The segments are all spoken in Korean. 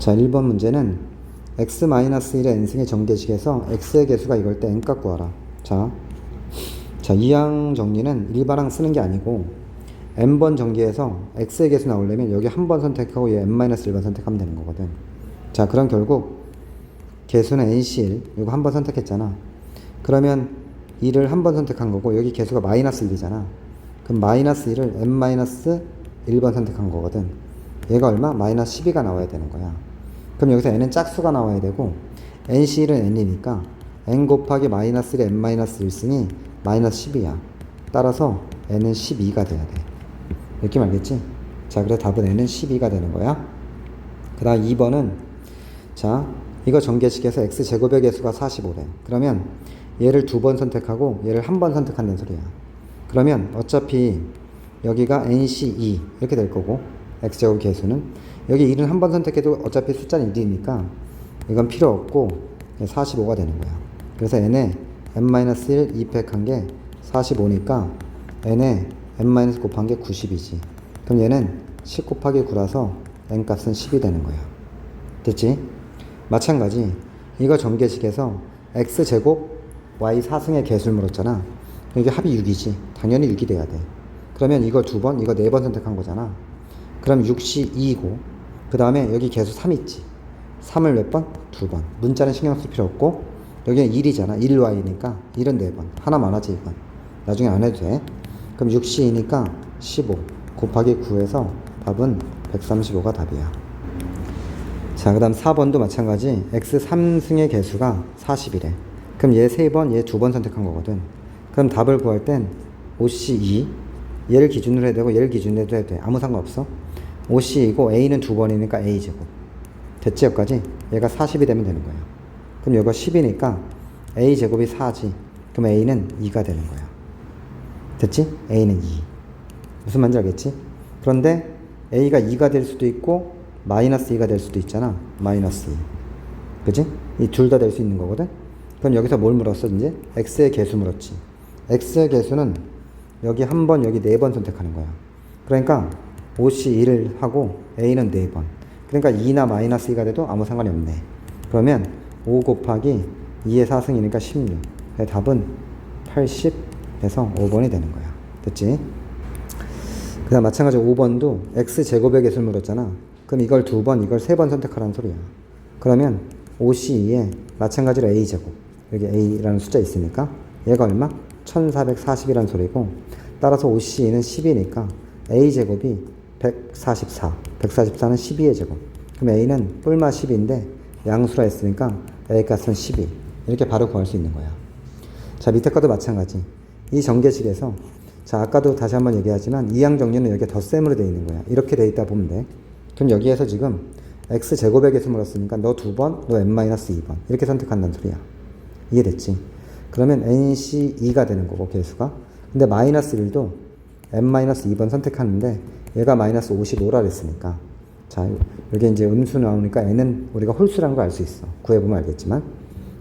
자, 1번 문제는 x-1의 n승의 정계식에서 x의 개수가 이걸 때 n값 구하라. 자, 자, 이항 정리는 일반항 쓰는 게 아니고 n번 정리에서 x의 개수 나오려면 여기 한 번 선택하고 얘 n-1번 선택하면 되는 거거든. 자, 그럼 결국 개수는 nc1 이거 한 번 선택했잖아. 그러면 2를 한 번 선택한 거고 여기 개수가 마이너스 1이잖아. 그럼 마이너스 1을 n-1번 선택한 거거든. 얘가 얼마? 마이너스 12가 나와야 되는 거야. 그럼 여기서 n은 짝수가 나와야 되고 nc1은 n이니까 n 곱하기 마이너스 1의 n-1승이 마이너스 10이야. 따라서 n은 12가 돼야 돼. 느낌 알겠지? 자, 그래서 답은 n은 12가 되는 거야. 그 다음 2번은 자, 이거 전개식에서 x제곱의 개수가 45래. 그러면 얘를 두 번 선택하고 얘를 한 번 선택한다는 소리야. 그러면 어차피 여기가 nc2 이렇게 될 거고 x제곱 개수는 여기 1은 한 번 선택해도 어차피 숫자는 1이니까 이건 필요 없고 45가 되는 거야. 그래서 n에 n-1 2팩한 게 45니까 n에 n- 곱한 게 90이지. 그럼 얘는 10 곱하기 9라서 n 값은 10이 되는 거야. 됐지? 마찬가지 이거 전개식에서 x제곱 y 4승의 개수를 물었잖아. 이게 합이 6이지. 당연히 6이 돼야 돼. 그러면 이거 두 번, 이거 네 번 선택한 거잖아. 그럼 6시 2이고 그 다음에 여기 개수 3 있지. 3을 몇 번? 두 번. 문자는 신경 쓸 필요 없고 여기는 1이잖아. 1y니까 1은 네 번. 하나만 하지 이건. 나중에 안 해도 돼. 그럼 6시 2니까 15 곱하기 9에서 답은 135가 답이야. 자, 그 다음 4번도 마찬가지. x 3승의 개수가 40이래. 그럼 얘 3번, 얘 2번 선택한 거거든. 그럼 답을 구할 땐 5c 2. 얘를 기준으로 해도 되고, 얘를 기준으로 해도 돼. 아무 상관없어. 5c이고, a는 2번이니까 a제곱. 됐지, 여기까지? 얘가 40이 되면 되는 거야. 그럼 여기가 10이니까 a제곱이 4지. 그럼 a는 2가 되는 거야. 됐지? a는 2. 무슨 말인지 알겠지? 그런데 a가 2가 될 수도 있고 마이너스 2가 될 수도 있잖아. 마이너스 2. 그지? 이 둘 다 될 수 있는 거거든? 그럼 여기서 뭘 물었어, 이제? x의 개수 물었지. x의 개수는 여기 한 번, 여기 네 번 선택하는 거야. 그러니까 5c 1을 하고 a는 네 번. 그러니까 2나 마이너스 2가 돼도 아무 상관이 없네. 그러면 5 곱하기 2의 4승이니까 16. 그래서 답은 80에서 5번이 되는 거야. 됐지? 그 다음 마찬가지로 5번도 x제곱의 개수를 물었잖아. 그럼 이걸 두 번, 이걸 세 번 선택하라는 소리야. 그러면 5c2에 마찬가지로 a제곱. 여기 a라는 숫자 있으니까 얘가 얼마? 1440이라는 소리고 따라서 5c2는 10이니까 a제곱이 144. 144는 12의 제곱. 그럼 a는 뿔마 10인데 양수라 했으니까 a 값은 12. 이렇게 바로 구할 수 있는 거야. 자, 밑에 것도 마찬가지. 이 전개식에서 자, 아까도 다시 한번 얘기하지만 이항 정리는 여기에 덧셈으로 되어 있는 거야. 이렇게 되어 있다 보면 돼. 그럼 여기에서 지금 x 제곱의 개수 물었으니까 너 두 번, 너 n-2번 이렇게 선택한다는 소리야. 이해됐지? 그러면 nc2가 되는 거고 개수가. 근데 마이너스 1도 n-2번 선택하는데 얘가 마이너스 55라 그랬으니까 자, 여기 이제 음수 나오니까 n은 우리가 홀수라는 걸 알 수 있어. 구해보면 알겠지만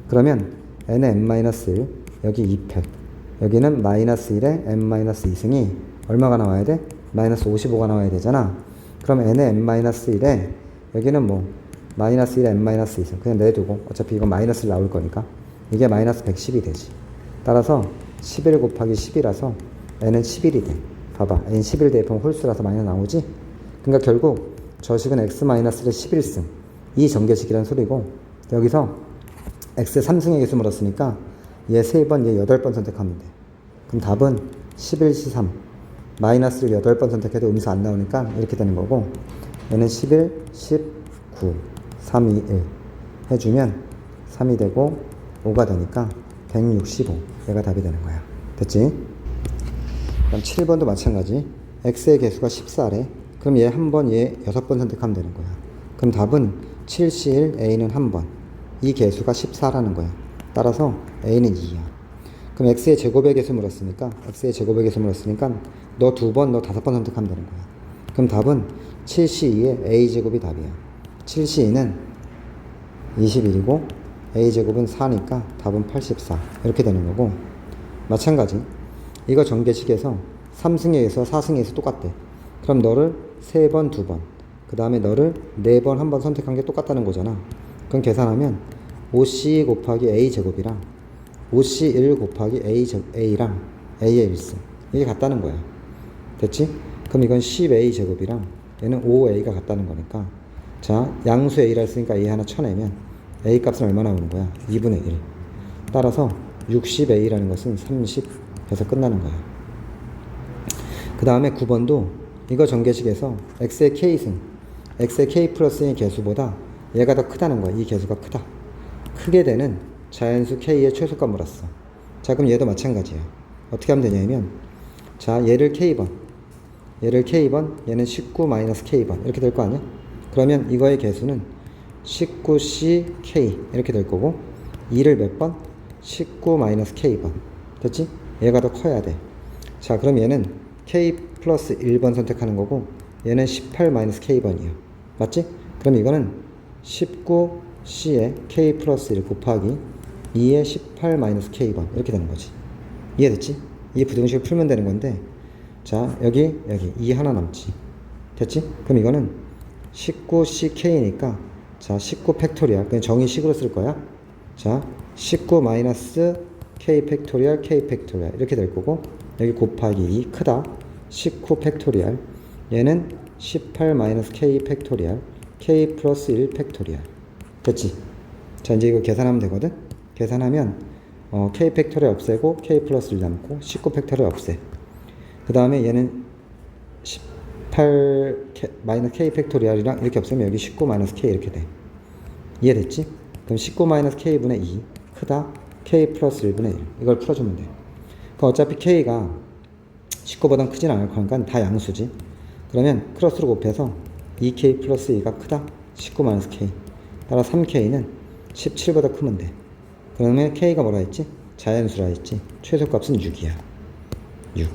그러면 n의 n-1 여기 2팩 여기는 마이너스 1에 n-2승이 얼마가 나와야 돼? 마이너스 55가 나와야 되잖아. 그럼 n의 n-1에 여기는 뭐 마이너스 1에 n-2승 그냥 내두고 어차피 이건 마이너스 나올 거니까 이게 마이너스 110이 되지. 따라서 11 곱하기 10이라서 n은 11이 돼. 봐봐. n 11 대입하면 홀수라서 마이너스 나오지? 그러니까 결국 저식은 x-의 11승 이 전개식이란 소리고 여기서 x 3승의 개수 물었으니까 얘 3번, 얘 8번 선택하면 돼. 그럼 답은 11C3. 마이너스를 8번 선택해도 음수 안 나오니까 이렇게 되는 거고 얘는 11, 19, 3, 2, 1 해주면 3이 되고 5가 되니까 165. 얘가 답이 되는 거야. 됐지? 그럼 7번도 마찬가지. x의 개수가 14래. 그럼 얘 한 번, 얘 6번 선택하면 되는 거야. 그럼 답은 7C1, a는 한 번. 이 개수가 14라는 거야. 따라서 a는 2야. 그럼 x의 제곱의 개수 물었으니까 x의 제곱의 개수 물었으니까 너 두 번, 너 다섯 번 선택하면 되는 거야. 그럼 답은 7c2의 a 제곱이 답이야. 7c2는 21이고 a 제곱은 4니까 답은 84 이렇게 되는 거고 마찬가지 이거 전개식에서 3승에서 4승에서 똑같대. 그럼 너를 세 번, 두 번, 그 다음에 너를 네번한번 선택한 게 똑같다는 거잖아. 그럼 계산하면 5c 곱하기 a 제곱이랑 5c 1 곱하기 a 제 a랑 a의 1승 이게 같다는 거야. 됐지? 그럼 이건 10a 제곱이랑 얘는 5a가 같다는 거니까 자 양수 a라 했으니까 a 하나 쳐내면 a 값은 얼마 나오는 거야? 2분의 1 따라서 60a라는 것은 30 해서 끝나는 거야. 그 다음에 9번도 이거 전개식에서 x의 k승, x의 k 플러스의 개수보다 얘가 더 크다는 거야. 이 개수가 크다. 크게 되는 자연수 k의 최소값 물었어. 자, 그럼 얘도 마찬가지야. 어떻게 하면 되냐면, 자, 얘를 k번, 얘를 k번, 얘는 19 마이너스 k번 이렇게 될 거 아니야? 그러면 이거의 개수는 19ck 이렇게 될 거고 2를 몇 번? 19 마이너스 k번 됐지? 얘가 더 커야 돼. 자, 그럼 얘는 k 플러스 1번 선택하는 거고 얘는 18 마이너스 k번이야. 맞지? 그럼 이거는 19c에 k 플러스 1 곱하기 2에 18 마이너스 k번 이렇게 되는 거지. 이해됐지? 이 부등식을 풀면 되는 건데 자 여기 여기 2 하나 남지. 됐지? 그럼 이거는 19ck니까 자 19 팩토리얼 그냥 정의식으로 쓸 거야. 자, 19 마이너스 k 팩토리얼 k 팩토리얼 이렇게 될 거고 여기 곱하기 2 크다 19 팩토리얼 얘는 18 마이너스 k 팩토리얼 k 플러스 1 팩토리얼 됐지? 자 이제 이거 계산하면 되거든? 계산하면 어, k 팩토리얼 없애고 k 플러스 1 남고 19 팩토리얼 없애 그 다음에 얘는 18 K, 마이너스 k 팩토리얼이랑 이렇게 없으면 여기 19 마이너스 k 이렇게 돼 이해됐지? 그럼 19 마이너스 k분의 2 크다 k 플러스 1분의 1 이걸 풀어주면 돼. 그럼 어차피 k가 19보단 크진 않을 거니까 다 양수지. 그러면 크로스로 곱해서 2k 플러스 2가 크다 19 마이너스 k 따라 3k는 17보다 크면 돼. 그러면 k가 뭐라 했지? 자연수라 했지. 최소값은 6이야. 6.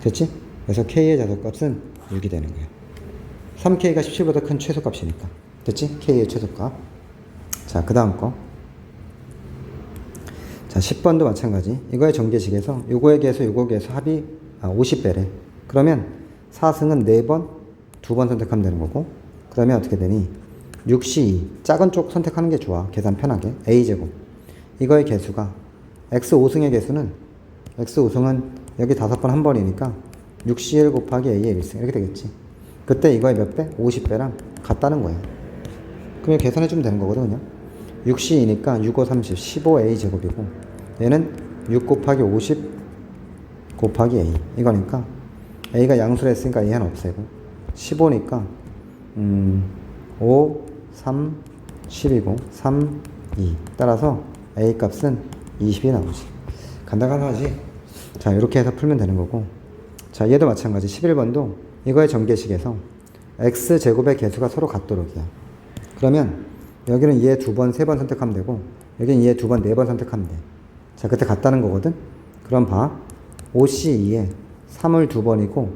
됐지? 그래서 k의 자소값은 6이 되는 거야. 3k가 17보다 큰 최소값이니까. 됐지? k의 최소값. 자, 그 다음 거. 자, 10번도 마찬가지. 이거의 전개식에서 요거에 비해서 요거에 비해서 합이 아, 50배래. 그러면 4승은 4번, 2번 선택하면 되는 거고. 그러면 어떻게 되니? 6C2. 작은 쪽 선택하는 게 좋아. 계산 편하게. A제곱. 이거의 개수가 X5승의 개수는 X5승은 여기 5번 한 번이니까 6C1 곱하기 A의 1승. 이렇게 되겠지. 그때 이거의 몇 배? 50배랑 같다는 거야. 그럼 계산해 주면 되는 거거든, 그냥. 6C이니까 6, 5, 30, 15A 제곱이고, 얘는 6 곱하기 50 곱하기 A. 이거니까, A가 양수를 했으니까 하나 없애고, 15니까, 음, 5, 3, 10이고, 3, 2. 따라서 A 값은 20이 나오지. 간단하지? 자, 이렇게 해서 풀면 되는 거고, 자, 얘도 마찬가지. 11번도 이거의 전개식에서 x제곱의 개수가 서로 같도록이야. 그러면 여기는 얘 두 번, 세 번 선택하면 되고 여기는 얘 두 번, 네 번 선택하면 돼. 자, 그때 같다는 거거든? 그럼 봐. 5C2에 3을 두 번이고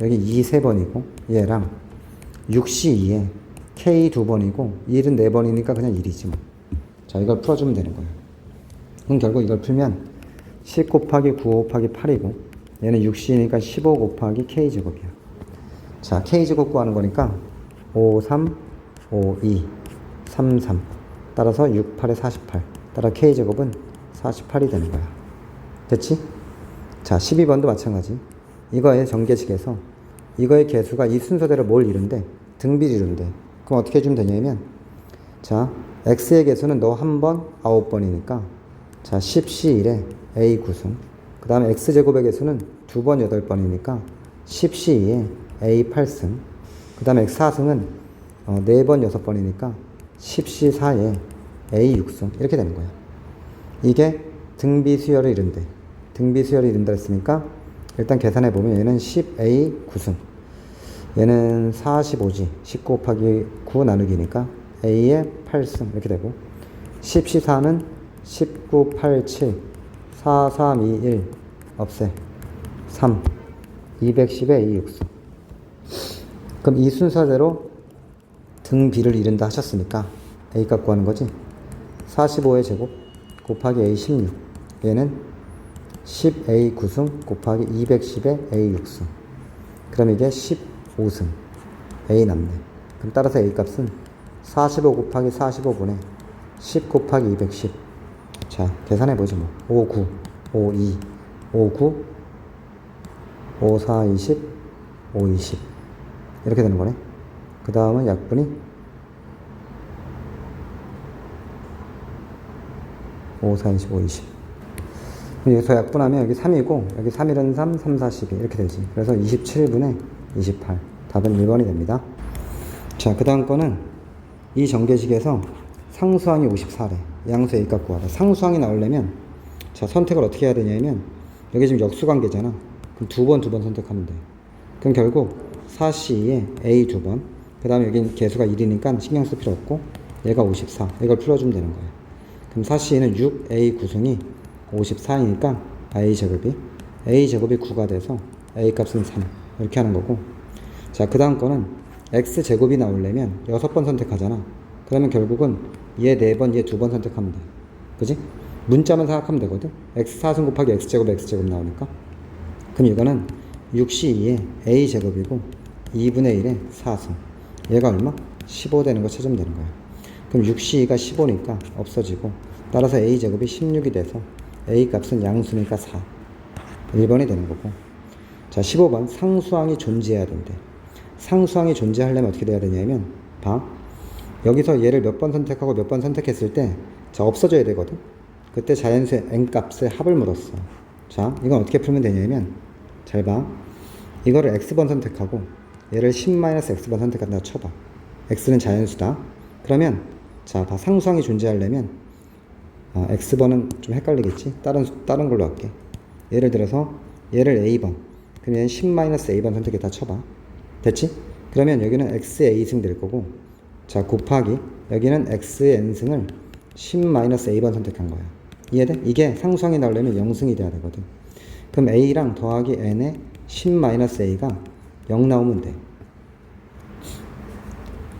여기 2 세 번이고 얘랑 6C2에 K 두 번이고 1은 네 번이니까 그냥 1이지 뭐. 자, 이걸 풀어주면 되는 거야. 그럼 결국 이걸 풀면 10 곱하기 9 곱하기 8이고 얘는 6C니까 15 곱하기 K제곱이야. 자, K제곱 구하는 거니까 5, 3, 5, 2, 3, 3. 따라서 6, 8에 48. 따라 K제곱은 48이 되는 거야. 됐지? 자, 12번도 마찬가지. 이거의 전개식에서 이거의 개수가 이 순서대로 뭘 이룬대? 등비를 이룬대. 그럼 어떻게 해주면 되냐면 자, X의 개수는 너 한 번, 아홉 번이니까 자, 10C1에 A 구승. 그 다음에 X제곱의 개수는 두 번, 여덟 번이니까 10C2에 A 8승. 그 다음에 X4승은 어, 네 번, 여섯 번이니까 10C4에 A 6승. 이렇게 되는 거야. 이게 등비 수열을 이룬대. 등비 수열을 이룬다 했으니까 일단 계산해 보면 얘는 10A 9승. 얘는 45지. 19 곱하기 9 나누기니까 A의 8승. 이렇게 되고 10C4는 19, 8, 7, 4, 3, 2, 1 없애 3 210에 A 6승 그럼 이 순서대로 등 B를 이른다 하셨으니까 A 값 구하는 거지 45의 제곱 곱하기 A 16 얘는 10A 9승 곱하기 210에 A 6승 그럼 이게 15승 A 남네 그럼 따라서 A 값은 45 곱하기 45분의 10 곱하기 210. 자, 계산해보지 뭐. 5, 9, 5, 2, 5, 9, 5, 4, 20, 5, 20. 이렇게 되는 거네. 그 다음은 약분이 5, 4, 20, 5, 20. 그럼 여기서 약분하면 여기 3이고, 여기 3, 1은 3, 3, 4, 12. 이렇게 되지. 그래서 27분의 28. 답은 1번이 됩니다. 자, 그 다음 거는 이 전개식에서 상수항이 54래. 양수 A 값 구하라. 상수항이 나오려면, 자, 선택을 어떻게 해야 되냐면, 여기 지금 역수 관계잖아. 그럼 두 번, 두 번 선택하면 돼. 그럼 결국 4C에 A 두 번, 그 다음에 여기 개수가 1이니까 신경 쓸 필요 없고, 얘가 54. 이걸 풀어주면 되는 거야. 그럼 4C는 6A 구성이 54이니까 A 제곱이. A 제곱이 9가 돼서 A 값은 3 이렇게 하는 거고. 자그 다음 거는 X 제곱이 나오려면 6번 선택하잖아. 그러면 결국은 얘 4번 얘 2번 선택하면 돼. 그지? 문자만 생각하면 되거든. X 4승 곱하기 X 제곱 X 제곱 나오니까. 그럼 이거는 6C2에 A 제곱이고 2분의 1에 4승 얘가 얼마? 15 되는 거 찾으면 되는 거야. 그럼 6C가 15니까 없어지고 따라서 A 제곱이 16이 돼서 A 값은 양수니까 4 1번이 되는 거고. 자 15번 상수항이 존재해야 된대. 상수항이 존재하려면 어떻게 돼야 되냐면 봐. 여기서 얘를 몇 번 선택하고 몇 번 선택했을 때 자 없어져야 되거든. 그때 자연수의 n 값의 합을 물었어. 자 이건 어떻게 풀면 되냐면 잘 봐. 이거를 x번 선택하고 얘를 10-x번 선택한다 쳐봐 x는 자연수다 그러면 자, 봐. 상수항이 존재하려면 어, x번은 좀 헷갈리겠지? 다른 수- 다른 걸로 할게. 예를 들어서 얘를 a번. 그러면 10-a번 선택했다 쳐봐. 됐지? 그러면 여기는 xa승 될 거고 자, 곱하기 여기는 x의 n승을 10-a번 선택한 거야. 이해돼? 이게 상수항이 나오려면 0승이 돼야 되거든. 그럼 a랑 더하기 n에 10-a가 0 나오면 돼.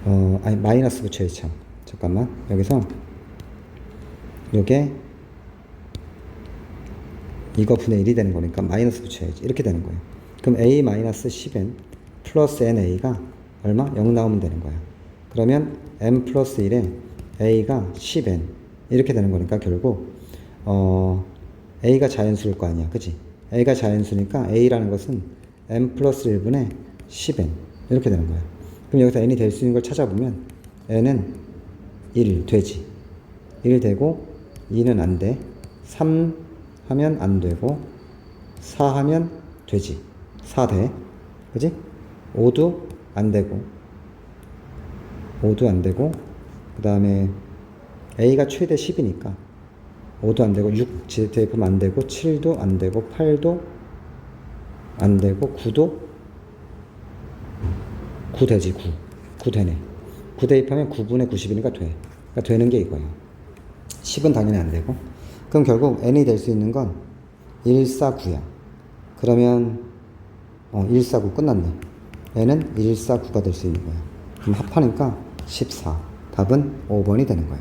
어, 아니 마이너스 붙여야지 참. 잠깐만 여기서 요게 이거 분의 1이 되는 거니까 마이너스 붙여야지 이렇게 되는 거예요 그럼 a 마이너스 10n 플러스 na가 얼마? 0 나오면 되는 거야 그러면 n 플러스 1에 a가 10n 이렇게 되는 거니까 결국 어 a가 자연수일 거 아니야 그지? a가 자연수니까 a라는 것은 n 플러스 1분의 10n 이렇게 되는 거야 그럼 여기서 n이 될 수 있는 걸 찾아보면 n은 1 되지. 1 되고 2는 안 돼. 3 하면 안 되고 4 하면 되지. 4 돼. 그지? 5도 안 되고 5도 안 되고 그 다음에 A가 최대 10이니까 5도 안 되고 6 대입하면 안 되고 7도 안 되고 8도 안 되고 9도 9 되지 9. 9 되네. 9 대입하면 9분의 90이니까 돼. 그러니까 되는 게 이거야. 10은 당연히 안 되고. 그럼 결국 n이 될 수 있는 건 149야. 그러면 어, 149 끝났네. n은 149가 될 수 있는 거야. 그럼 합하니까 14. 답은 5번이 되는 거야.